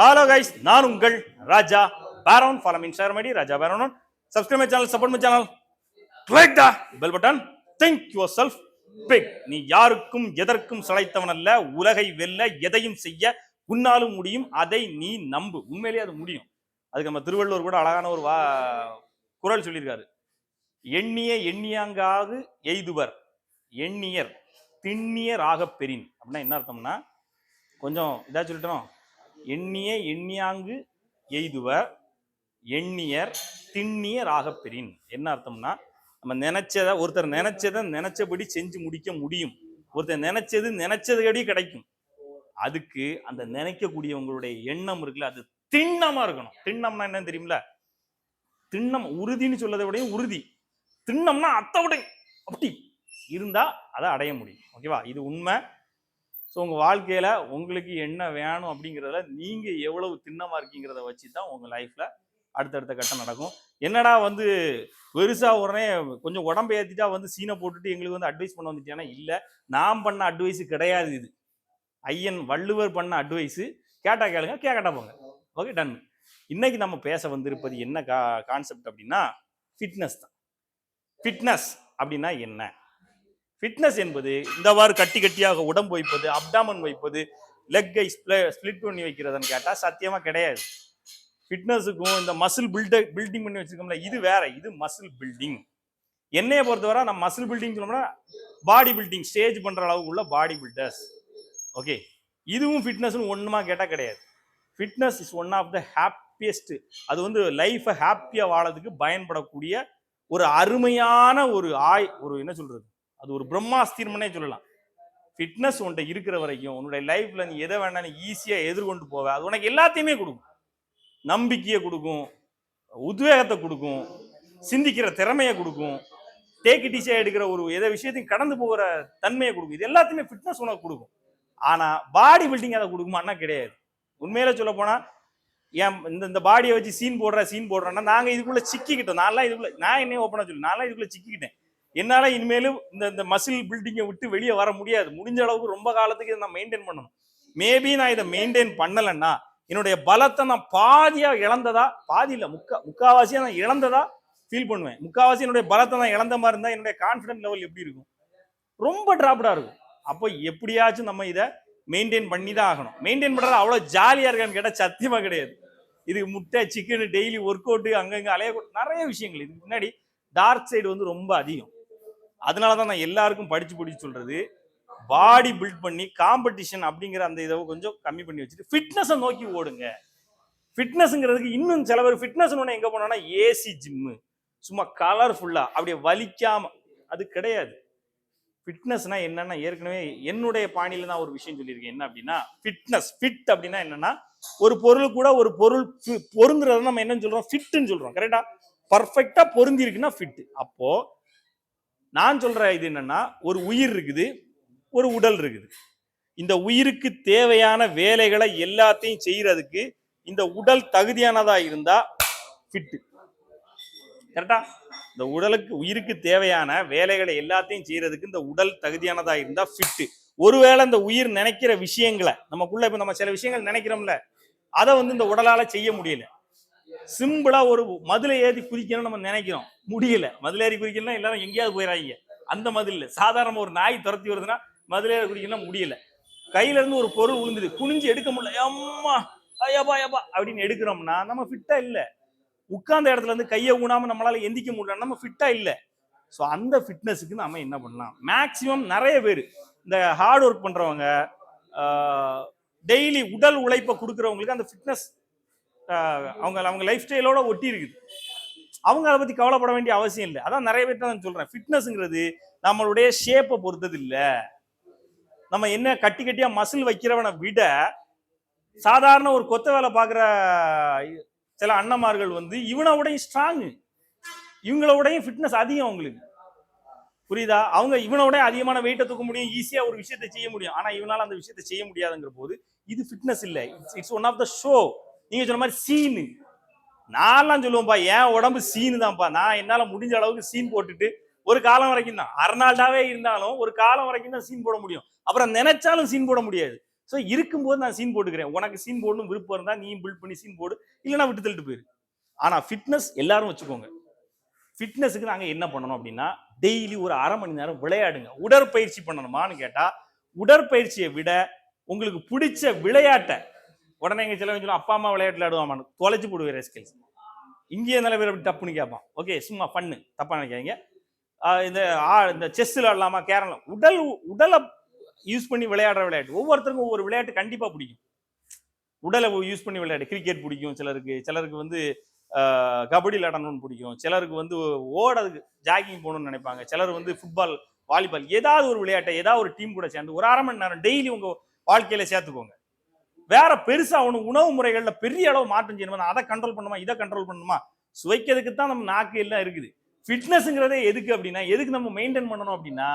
Hello guys நான் உங்கள் Raja Peron. Follow மீன் share mighty Raja Peron. Subscribe my channel support my channel click the bell button think yourself big நீ யாருக்கும் எதற்கும் சளைத்தவன் அல்ல. உலகை வெல்ல எதையும் செய்ய உன்னாலும் முடியும். அதை நீ நம்பு. உண்மையிலேயே அது முடியும். அதுக்கு நம்ம திருவள்ளுவர் கூட அழகான ஒரு வா குரல் சொல்லியிருக்காரு. எண்ணிய எண்ணியாங்காது எய்துவர். எண்ணியர் திண்ணியர் ஆகப் பெறின். அப்படின்னா என்ன அர்த்தம்னா கொஞ்சம் இதாக சொல்லிட்டோம். எண்ணிய எண்ணியாங்கு எய்துவர் எண்ணியர் திண்ணியர் ஆகப்பெறின் என்ன அர்த்தம்னா நம்ம நினைச்சத ஒருத்தர் நினைச்சதை நினைச்சபடி செஞ்சு முடிக்க முடியும். ஒருத்தர் நினைச்சது நினைச்சதுபடி கிடைக்கும். அதுக்கு அந்த நினைக்கக்கூடியவங்களுடைய எண்ணம் இருக்குல்ல அது திண்ணமா இருக்கணும். திண்ணம்னா என்னன்னு தெரியுமில திண்ணம் உறுதின்னு சொல்லதை விடையும் உறுதி. திண்ணம்னா அத்தை விட அப்படி. இருந்தா அதை அடைய முடியும். ஓகேவா? இது உண்மை. ஸோ உங்கள் வாழ்க்கையில் உங்களுக்கு என்ன வேணும் அப்படிங்கிறத நீங்கள் எவ்வளவு திண்ணமாக இருக்கீங்கிறத வச்சு தான் உங்கள் லைஃப்பில் அடுத்தடுத்த கட்டம் நடக்கும். என்னடா வந்து பெருசாக உடனே கொஞ்சம் உடம்பு ஏற்றிட்டா வந்து சீனை போட்டுட்டு எங்களுக்கு வந்து அட்வைஸ் பண்ண வந்துட்டியானா? இல்லை. நான் பண்ண அட்வைஸு கிடையாது இது. ஐயன் வள்ளுவர் பண்ண அட்வைஸு கேட்டால் கேளுங்க கேட்கட்டா போங்க. ஓகே டன் இன்னைக்கு நம்ம பேச வந்திருப்பது என்ன கா கான்செப்ட் அப்படின்னா ஃபிட்னஸ் தான். ஃபிட்னஸ் அப்படின்னா என்ன? ஃபிட்னஸ் என்பது இந்தவாறு கட்டி கட்டியாக உடம்பு வைப்பது அப்டாமன் வைப்பது லெக்கை ஸ்ப்ளிட் பண்ணி வைக்கிறதுன்னு கேட்டால் சத்தியமாக கிடையாது. ஃபிட்னஸுக்கும் இந்த மசில் பில்ட பில்டிங் பண்ணி வச்சுருக்கோம்ல இது வேற இது மசில் பில்டிங் என்னைய பொறுத்தவரை நம்ம மசில் பில்டிங் சொல்லணும்னா பாடி பில்டிங் ஸ்டேஜ் பண்ணுற அளவுக்கு உள்ள பாடி பில்டர்ஸ் ஓகே இதுவும் ஃபிட்னஸ்னு ஒன்றுமா கேட்டால் கிடையாது. Fitness is one of the happiest அது வந்து லைஃப்பை ஹாப்பியாக வாழறதுக்கு பயன்படக்கூடிய ஒரு அருமையான ஒரு ஆய் ஒரு என்ன சொல்கிறது அது ஒரு பிரம்மாஸ்திரம்னே சொல்லலாம். ஃபிட்னஸ் உன்கிட்ட இருக்கிற வரைக்கும் உன்னுடைய லைஃப்பில் நீ எதை வேணா நீ ஈஸியாக எதிர்கொண்டு போவ. அது உனக்கு எல்லாத்தையுமே கொடுக்கும். நம்பிக்கையை கொடுக்கும் உத்வேகத்தை கொடுக்கும் சிந்திக்கிற திறமையை கொடுக்கும் டேக் இட் ஈஸியாக எடுக்கிற ஒரு எதை விஷயத்தையும் கடந்து போகிற தன்மையை கொடுக்கும். இது எல்லாத்தையுமே ஃபிட்னஸ் உனக்கு கொடுக்கும். ஆனால் பாடி பில்டிங் அதை கொடுக்குமான்னா கிடையாது. உண்மையில சொல்ல போனால் ஏன் இந்த இந்த பாடியை வச்சு சீன் போடுற சீன் போடுறேன்னா நாங்கள் இதுக்குள்ளே சிக்கிக்கிட்டோம். நான்லாம் இதுக்குள்ளே நான் என்ன ஓப்பனாக சொல்லு நான்லாம் இதுக்குள்ளே சிக்கிக்கிட்டேன். என்னால் இனிமேலும் இந்த இந்த மசில் பில்டிங்கை விட்டு வெளியே வர முடியாது. முடிஞ்ச அளவுக்கு ரொம்ப காலத்துக்கு இதை நான் மெயின்டைன் பண்ணணும். மேபி நான் இதை மெயின்டைன் பண்ணலைன்னா என்னுடைய பலத்தை நான் பாதியாக இழந்ததா? பாதி இல்லை முக்கா முக்காவாசியாக நான் இழந்ததா? ஃபீல் பண்ணுவேன். முக்காவாசி என்னுடைய பலத்தை நான் இழந்த மாதிரி இருந்தால் என்னுடைய கான்ஃபிடன்ட் லெவல் எப்படி இருக்கும்? ரொம்ப ட்ராப்டாக இருக்கும். அப்போ எப்படியாச்சும் நம்ம இதை மெயின்டைன் பண்ணி தான் ஆகணும். மெயின்டைன் பண்ணுறது அவ்வளோ ஜாலியாக இருக்கான்னு கேட்டால் சத்தியமாக கிடையாது. இது முட்டை சிக்கனு டெய்லி ஒர்க் அவுட்டு அங்கங்கே அலைய நிறைய விஷயங்கள். இதுக்கு முன்னாடி டார்க் சைடு வந்து ரொம்ப அதிகம். அதனால தான் நான் எல்லாருக்கும் படித்து பிடிச்சி சொல்கிறது பாடி பில்ட் பண்ணி காம்படிஷன் அப்படிங்கிற அந்த இதை கொஞ்சம் கம்மி பண்ணி வச்சுட்டு ஃபிட்னஸை நோக்கி ஓடுங்க. ஃபிட்னஸ்ங்கிறதுக்கு இன்னும் சில பேர் ஃபிட்னஸ் எங்கே போனோம்னா ஏசி ஜிம்மு சும்மா கலர்ஃபுல்லாக அப்படியே வலிக்காமல் அது கிடையாது. ஃபிட்னஸ்னா என்னன்னா ஏற்கனவே என்னுடைய பாணியில தான் ஒரு விஷயம் சொல்லியிருக்கேன். என்ன அப்படின்னா ஃபிட்னஸ் ஃபிட் அப்படின்னா என்னன்னா ஒரு பொருள் கூட ஒரு பொருள் பொருந்துறத நம்ம என்னன்னு சொல்றோம்? ஃபிட்னு சொல்றோம். கரெக்டா பர்ஃபெக்டா பொருந்திருக்குன்னா ஃபிட் அப்போ நான் சொல்ற இது என்னன்னா ஒரு உயிர் இருக்குது ஒரு உடல் இருக்குது. இந்த உயிருக்கு தேவையான வேலைகளை எல்லாத்தையும் செய்யறதுக்கு இந்த உடல் தகுதியானதா இருந்தா ஃபிட்டு கரெக்டா இந்த உடலுக்கு உயிருக்கு தேவையான வேலைகளை எல்லாத்தையும் செய்யறதுக்கு இந்த உடல் தகுதியானதா இருந்தா ஃபிட்டு ஒருவேளை இந்த உயிர் நினைக்கிற விஷயங்களை நமக்குள்ள இப்ப நம்ம சில விஷயங்கள் நினைக்கிறோம்ல அதை வந்து இந்த உடலால செய்ய முடியல. சிம்பிளா ஒரு மதுளை ஏறி குதிக்கணும்னு நம்ம நினைக்கிறோம். முடியல. மதுளேறி குதிக்கணும்னா எல்லாரும் எங்கேயாவது போயிடாங்க அந்த மதில் இல்லை. சாதாரண ஒரு நாய் துரத்தி வருதுன்னா மதுளேறி குதிக்கணும்னா முடியல. கையில இருந்து ஒரு பொருள் விழுந்துது குனிஞ்சு எடுக்க முடியல. அம்மா ஐயப்பா ஐயப்பா அப்படின்னு எடுக்கிறோம்னா நம்ம ஃபிட்டா இல்லை. உட்கார்ந்த இடத்துல இருந்து கையை ஊனாம நம்மளால எந்திக்க முடியல நம்ம ஃபிட்டா இல்லை. ஸோ அந்த ஃபிட்னஸுக்கு நம்ம என்ன பண்ணலாம்? மேக்சிமம் நிறைய பேர் இந்த ஹார்ட் ஒர்க் பண்றவங்க டெய்லி உடல் உழைப்பை கொடுக்குறவங்களுக்கு அந்த ஃபிட்னஸ் அவங்க அவங்க லைஃப் ஸ்டைலோட ஒட்டி இருக்குது அவங்க அதை பற்றி கவலைப்பட வேண்டிய அவசியம் இல்லை. அதான் நிறைய பேர்ட்ட நான் சொல்கிறேன் ஃபிட்னஸ்ங்கிறது நம்மளுடைய ஷேப்பை பொறுத்தது இல்லை நம்ம என்ன கட்டி கட்டியாக மசில் வைக்கிறவனை விட சாதாரண ஒரு கொத்த வேலை பார்க்குற சில அண்ணமார்கள் வந்து இவனை ஸ்ட்ராங்கு இவங்கள விடையும் ஃபிட்னஸ் அதிகம் அவங்களுக்கு. புரியுதா? அவங்க இவனோட அதிகமான வெயிட்டை தூக்க முடியும் ஈஸியாக ஒரு விஷயத்தை செய்ய முடியும். ஆனால் இவனால் அந்த விஷயத்தை செய்ய முடியாதுங்கிற போது இது ஃபிட்னஸ் இல்ல. It's one of the show நீங்க சொன்ன மாதிரி சீனு. நான்லாம் சொல்லுவேன்ப்பா என் உடம்பு சீனு தான்ப்பா நான் என்னால முடிஞ்ச அளவுக்கு சீன் போட்டுட்டு ஒரு காலம் வரைக்கும் தான். அர்னால்டாவே இருந்தாலும் ஒரு காலம் வரைக்கும் தான் சீன் போட முடியும். அப்புறம் நினைச்சாலும் சீன் போட முடியாது. ஸோ இருக்கும்போது நான் சீன் போட்டுக்கிறேன். உனக்கு சீன் போடணும் விருப்பம் இருந்தால் நீ பில்ட் பண்ணி சீன் போடு. இல்லைன்னா விட்டு தள்ளிட்டு போயிரு. ஆனால் ஃபிட்னஸ் எல்லாரும் வச்சுக்கோங்க. ஃபிட்னஸுக்கு நாங்கள் என்ன பண்ணணும் அப்படின்னா டெய்லி ஒரு அரை மணி நேரம் விளையாடுங்க. உடற்பயிற்சி பண்ணணுமான்னு கேட்டால் உடற்பயிற்சியை விட உங்களுக்கு பிடிச்ச விளையாட்டை உடனே எங்கள் சில சொல்லுவோம் அப்பா அம்மா விளையாட்டு விளையாடுவான் தொலைச்சி போடுவேன் ஸ்கில்ஸ் இங்கேயே நல்ல பேர் அப்படி டப்புன்னு கேட்பான் ஓகே சும்மா பண்ணு தப்பாக நினைக்காதீங்க. இந்த ஆ- இந்த செஸ் விளையாடலாமா கேரளம். உடல் உடலை யூஸ் பண்ணி விளையாடுற விளையாட்டு. ஒவ்வொருத்தருக்கும் ஒவ்வொரு விளையாட்டு கண்டிப்பாக பிடிக்கும். உடலை யூஸ் பண்ணி விளையாடு. கிரிக்கெட் பிடிக்கும் சிலருக்கு. சிலருக்கு வந்து கபடி விளையாடணும்னு பிடிக்கும். சிலருக்கு வந்து ஓடதுக்கு ஜாகிங் போகணும்னு நினைப்பாங்க. சிலர் வந்து ஃபுட்பால் வாலிபால் ஏதாவது ஒரு விளையாட்டை ஏதாவது ஒரு டீம் கூட சேர்ந்து ஒரு அரை மணி நேரம் டெய்லி உங்கள் வாழ்க்கையில் சேர்த்துக்கோங்க. வேற பெருசா ஒன்று உணவு முறைகள்ல பெரிய அளவு மாற்றம் செய்யணுமா? அதை கண்ட்ரோல் பண்ணுமா? இதை கண்ட்ரோல் பண்ணுமா? சுவைக்கிறதுக்கு தான் நம்ம நாக்கு எல்லாம் இருக்குது. ஃபிட்னஸ்ங்கிறதே எதுக்கு அப்படின்னா எதுக்கு நம்ம மெயின்டைன் பண்ணணும் அப்படின்னா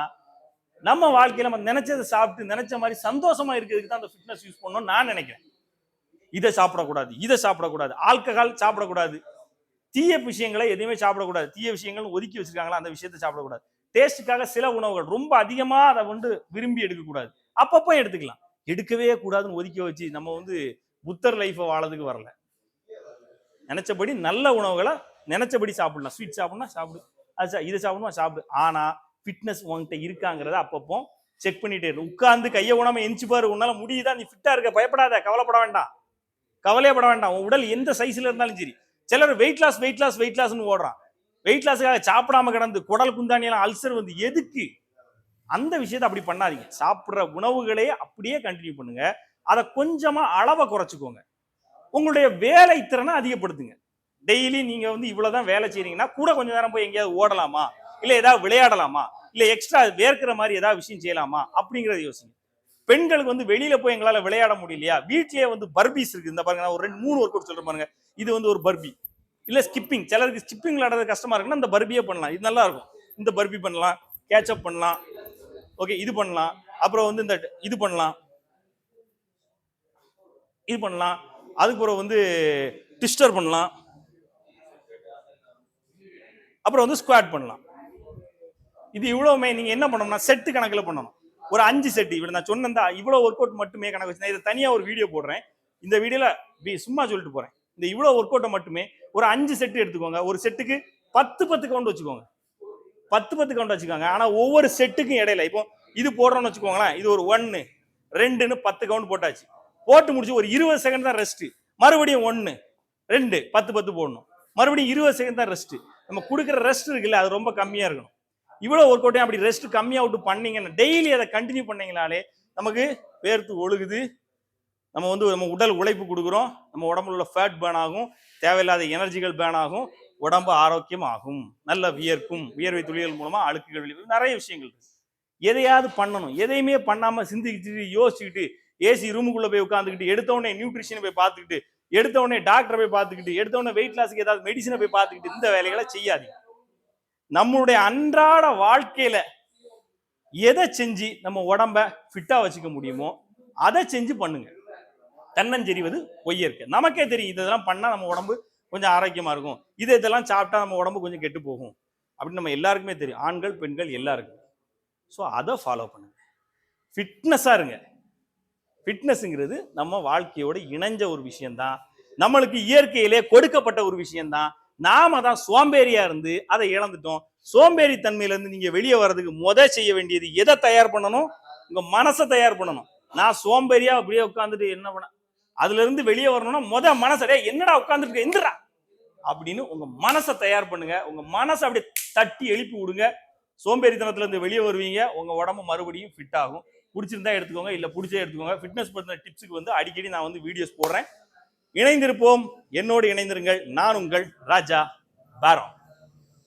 நம்ம வாழ்க்கையில நம்ம நினைச்சதை சாப்பிட்டு நினைச்ச மாதிரி சந்தோஷமா இருக்கிறதுக்கு தான் அந்த ஃபிட்னஸ் யூஸ் பண்ணணும்னு நான் நினைக்கிறேன். இதை சாப்பிடக்கூடாது இதை சாப்பிடக்கூடாது ஆல்கஹால் சாப்பிடக்கூடாது. தீய விஷயங்களை எதுவுமே சாப்பிடக்கூடாது. தீய விஷயங்கள் ஒதுக்கி வச்சிருக்காங்களா? அந்த விஷயத்தை சாப்பிடக்கூடாது. டேஸ்ட்டுக்காக சில உணவுகள் ரொம்ப அதிகமாக அதை வந்து விரும்பி எடுக்கக்கூடாது. அப்பப்போ எடுத்துக்கலாம். எடுக்கவே கூடாதுன்னு ஒதுக்கி வச்சு நம்ம வந்து புத்தர் லைஃப்பை வாழறதுக்கு வரல. நினைச்சபடி நல்ல உணவுகளை நினைச்சபடி சாப்பிடலாம். ஸ்வீட் சாப்பிடணும் சாப்பிடு. அது இதை சாப்பிடணுமா? சாப்பிடு. ஆனா ஃபிட்னஸ் உங்ககிட்ட இருக்காங்கிறத அப்பப்போ செக் பண்ணிட்டே இரு. உட்காந்து கையை உணவு எஞ்சி பாரு. உன்னால முடியுதா? நீ ஃபிட்டா இருக்க. பயப்படாத. கவலைப்பட வேண்டாம். கவலையப்பட வேண்டாம். உன் உடல் எந்த சைஸ்ல இருந்தாலும் சரி. சிலர் weight loss weight loss weight லாஸ்னு ஓடுறான். வெயிட் லாஸுக்காக சாப்பிடாம கிடந்து குடல் குந்தாணியெல்லாம் அல்சர் வந்து எதுக்கு? அந்த விஷயத்தை அப்படி பண்ணாதீங்க. சாப்பிட்ற உணவுகளே அப்படியே கண்டினியூ பண்ணுங்க. அதை கொஞ்சமா அளவை குறைச்சிக்கோங்க. உங்களுடைய வேலை திறனை அதிகப்படுத்துங்க. டெய்லி நீங்க வந்து இவ்வளவுதான் வேலை செய்றீங்கன்னா கூட கொஞ்ச நேரம் போய் எங்கேயாவது ஓடலாமா? இல்ல ஏதாவது விளையாடலாமா? இல்ல எக்ஸ்ட்ரா வேர்க்கிற மாதிரி ஏதாவது விஷயம் செய்யலாமா? அப்படிங்கறத யோசிங்க. பெண்களுக்கு வந்து வெளியில போய் எங்களால விளையாட முடியலையா? வீட்லயே வந்து பர்பீஸ் இருக்கு. இந்த பாருங்க நான் ஒரு ரெண்டு மூணு ஒர்க் அவுட் சொல்றேன் பாருங்க. இது வந்து ஒரு பர்பி. இல்ல ஸ்கிப்பிங் சிலருக்கு ஸ்கிப்பிங் விளையாடுறது கஷ்டமா இருக்குன்னா இந்த பர்பியே பண்ணலாம். இது நல்லா இருக்கும். இந்த பர்பி பண்ணலாம். கேட்சப் பண்ணலாம். ஓகே இது பண்ணலாம். அப்புறம் வந்து இந்த இது பண்ணலாம். இது பண்ணலாம். அதுக்கு பிறகு வந்து ட்விஸ்டர் பண்ணலாம். அப்புறம் வந்து ஸ்குவாட் பண்ணலாம். இது இவ்வளவுமே நீங்க என்ன பண்ணணும்னா செட்டு கணக்கில் பண்ணணும். ஒரு அஞ்சு செட்டு இப்படி நான் சொன்னேன் இவ்வளோ ஒர்க் அவுட் மட்டுமே கணக்கு வச்சு. நான் இதை தனியாக ஒரு வீடியோ போடுறேன். இந்த வீடியோவில் சும்மா சொல்லிட்டு போறேன். இந்த இவ்வளோ ஒர்க் அவுட்டை மட்டுமே ஒரு அஞ்சு செட்டு எடுத்துக்கோங்க. ஒரு செட்டுக்கு பத்து பத்து கவுண்ட் வச்சுக்கோங்க. பத்து பத்து கவுண்ட் வச்சுக்கோங்க. ஆனால் ஒவ்வொரு செட்டுக்கும் இடையில இப்போ இது போடுறோம்னு வச்சுக்கோங்களேன் இது ஒரு ஒன்று ரெண்டுன்னு பத்து கவுண்ட் போட்டாச்சு. போட்டு முடிச்சு ஒரு இருபது செகண்ட் தான் ரெஸ்ட் மறுபடியும் ஒன்று ரெண்டு பத்து பத்து போடணும். மறுபடியும் இருபது செகண்ட் தான் ரெஸ்ட் நம்ம கொடுக்குற ரெஸ்ட் இருக்குல்ல அது ரொம்ப கம்மியாக இருக்கணும். இவ்வளோ ஒர்க் அவுட்டையும் அப்படி ரெஸ்ட் கம்மியாக விட்டு பண்ணீங்கன்னா டெய்லி அதை கண்டினியூ பண்ணீங்கனாலே நமக்கு வேர்த்து ஒழுகுது. நம்ம வந்து நம்ம உடல் உழைப்பு கொடுக்குறோம். நம்ம உடம்புல உள்ள ஃபேட் பேன் ஆகும். தேவையில்லாத எனர்ஜிகள் பேன் ஆகும். உடம்பு ஆரோக்கியம் ஆகும் நல்ல வியர்க்கும் வியர்வை துளிகள் மூலமாக அழுக்குகள் வெளியே நிறைய விஷயங்கள் இருக்கு. எதையாவது பண்ணணும். எதையுமே பண்ணாமல் சிந்திச்சுட்டு யோசிச்சுக்கிட்டு ஏசி ரூமுக்குள்ளே போய் உட்காந்துக்கிட்டு எடுத்தவொடனே நியூட்ரிஷனை போய் பார்த்துக்கிட்டு எடுத்தவொடனே டாக்டரை போய் பார்த்துக்கிட்டு எடுத்தவொடனே வெயிட் லாஸ்க்கு ஏதாவது மெடிசனை போய் பார்த்துக்கிட்டு இந்த வேலைகளை செய்யாதீங்க. நம்மளுடைய அன்றாட வாழ்க்கையில எதை செஞ்சு நம்ம உடம்ப ஃபிட்டா வச்சுக்க முடியுமோ அதை செஞ்சு பண்ணுங்க. தன்னஞ்செறிவது பொய்யற்க நமக்கே தெரியும் இதெல்லாம் பண்ணா நம்ம உடம்பு கொஞ்சம் ஆரோக்கியமாக இருக்கும். இது இதெல்லாம் சாப்பிட்டா நம்ம உடம்பு கொஞ்சம் கெட்டு போகும். அப்படின்னு நம்ம எல்லாருக்குமே தெரியும். ஆண்கள் பெண்கள் எல்லாருக்கும். ஸோ அதை ஃபாலோ பண்ணுங்க. ஃபிட்னஸாக இருங்க. ஃபிட்னஸ்ங்கிறது நம்ம வாழ்க்கையோட இணைஞ்ச ஒரு விஷயம்தான். நம்மளுக்கு இயற்கையிலே கொடுக்கப்பட்ட ஒரு விஷயம்தான். நாம தான் சோம்பேறியா இருந்து அதை இழந்துட்டோம். சோம்பேறி தன்மையிலேருந்து நீங்கள் வெளியே வர்றதுக்கு முத செய்ய வேண்டியது எதை தயார் பண்ணணும்? உங்கள் மனசை தயார் பண்ணணும். நான் சோம்பேறியா அப்படியே உட்காந்துட்டு என்ன பண்ண அதுல இருந்து வெளியே வரணும்னா முத மனசை என்னடா உட்காந்துருக்க எந்திரா அப்படின்னு உங்க மனசை தயார் பண்ணுங்க. உங்க மனசை அப்படியே தட்டி எழுப்பி விடுங்க. சோம்பேறித்தனத்துல இருந்து வெளியே வருவீங்க. உங்க உடம்பு மறுபடியும் ஃபிட் ஆகும். பிடிச்சிருந்தா எடுத்துக்கோங்க இல்ல பிடிச்சே எடுத்துக்கோங்க. ஃபிட்னஸ் பத்தின டிப்ஸுக்கு வந்து அடிக்கடி நான் வந்து வீடியோஸ் போடுறேன். இணைந்திருப்போம். என்னோடு இணைந்திருங்கள். நான் உங்கள் ராஜா பாரம்